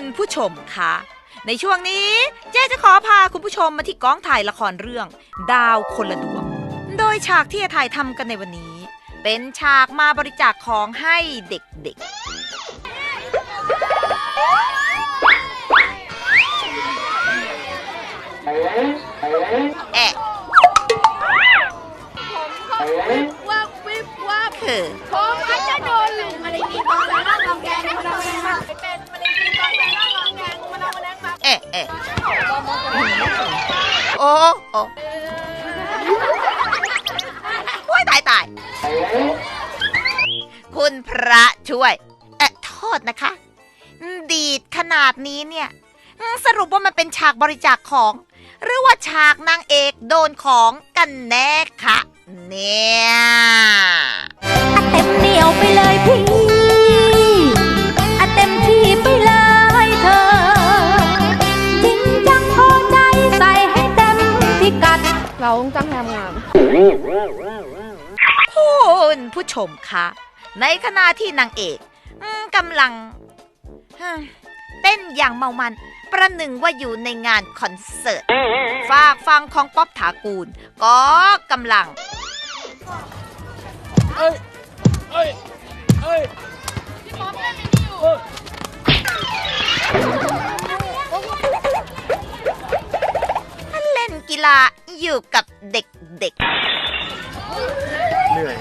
ณผู้ชมคะในช่วงนี้เจ๊จะขอพาคุณผู้ชมมาที่กองถ่ายละครเรื่อง ดาวคนละดวง โดยฉากที่จะถ่ายทำกันในวันนี้ เป็นฉากมาบริจาคของให้เด็กๆ แอะวับวิบวับคือผมอาจจะโดนลุงอะไรนี่ตอนแรก โอ้ยตายตาย คุณพระช่วย เอะโทษนะคะ ดีดขนาดนี้เนี่ย สรุปว่ามันเป็นฉากบริจาคของ หรือว่าฉากนางเอกโดนของกันแน่คะเนี่ย เราต้องตั้งทำงาน คุณผู้ชมคะ ในขณะที่นางเอกอืมกำลังฮึ่มเต้นอย่างเมามัน ประหนึ่งว่าอยู่ในงานคอนเสิร์ต ฝากฟังของป๊อบถากูล ก็กำลังเล่นกีฬา อยู่กับเด็กเหนื่อย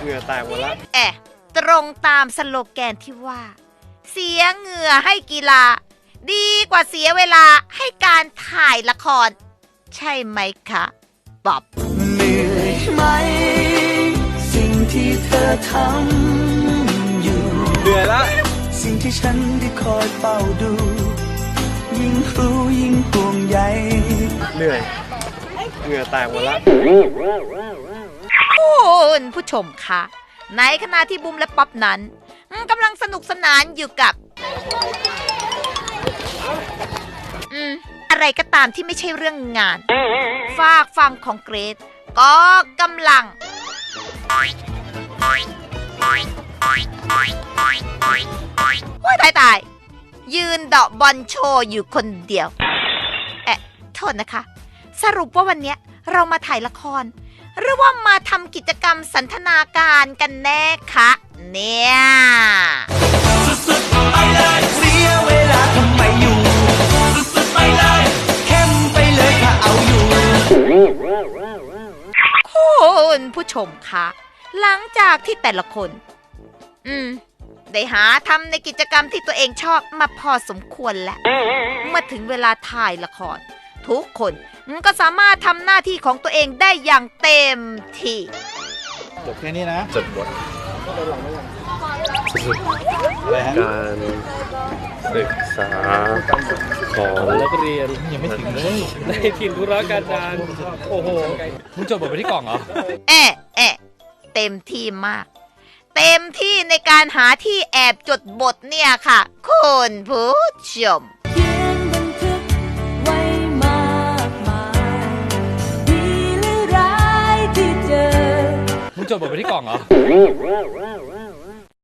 เหงื่อแตกหมดละๆแอะตรงตามสโลแกนที่ว่า เสียเหงื่อให้กีฬา ดีกว่าเสียเวลาให้การถ่ายละคร ใช่ไหมคะป๊อบ เหนื่อยไหม สิ่งที่เธอทำอยู่ เหนื่อยละ สิ่งที่ฉันได้คอยเฝ้าดู ยิ่งรู้ยิ่งห่วงใยเหนื่อยเหงื่อแตกหมดละคุณผู้ชมคะในขณะที่บุมและป๊อบนั้นอืมกำลังสนุกสนานอยู่กับ อืม อะไรก็ตามที่ไม่ใช่เรื่องงาน ฝากฟังของเกรซก็กำลังโอ้ยตายตาย ยืนเดาะบอลโชว์อยู่คนเดียว เอ๊ะโทษนะคะ สรุปว่าวันเนี้ยเรามาถ่ายละคร หรือว่ามาทำกิจกรรมสันทนาการกันแน่คะ เนี่ยสุดๆไปเลยเสียเวลาทำไมอยู่สุดๆไปเลยเข้มไปเลยถ้าเอาอยู่คุณผู้ชมคะหลังจากที่แต่ละคน อืม ได้หาทำในกิจกรรมที่ตัวเองชอบมาพอสมควรแล้ว เมื่อถึงเวลาถ่ายละคร ทุกคนก็สามารถทำหน้าที่ของตัวเองได้อย่างเต็มที่จบแค่นี้นะจดบทอะไรฮะการศึกษาของนักเรียนยังไม่ถึงเลยในถิ่นธุรการดารโอ้โหมึงจดบทไปที่กล่องเหรอ แอะแอะเต็มที่มาก เต็มที่ในการหาที่แอบจดบทเนี่ยค่ะ คุณผู้ชมเขียนบันทึกไว้มากมายดีหรือร้ายที่เจอมึงจดบทไปที่กล่องเหรอ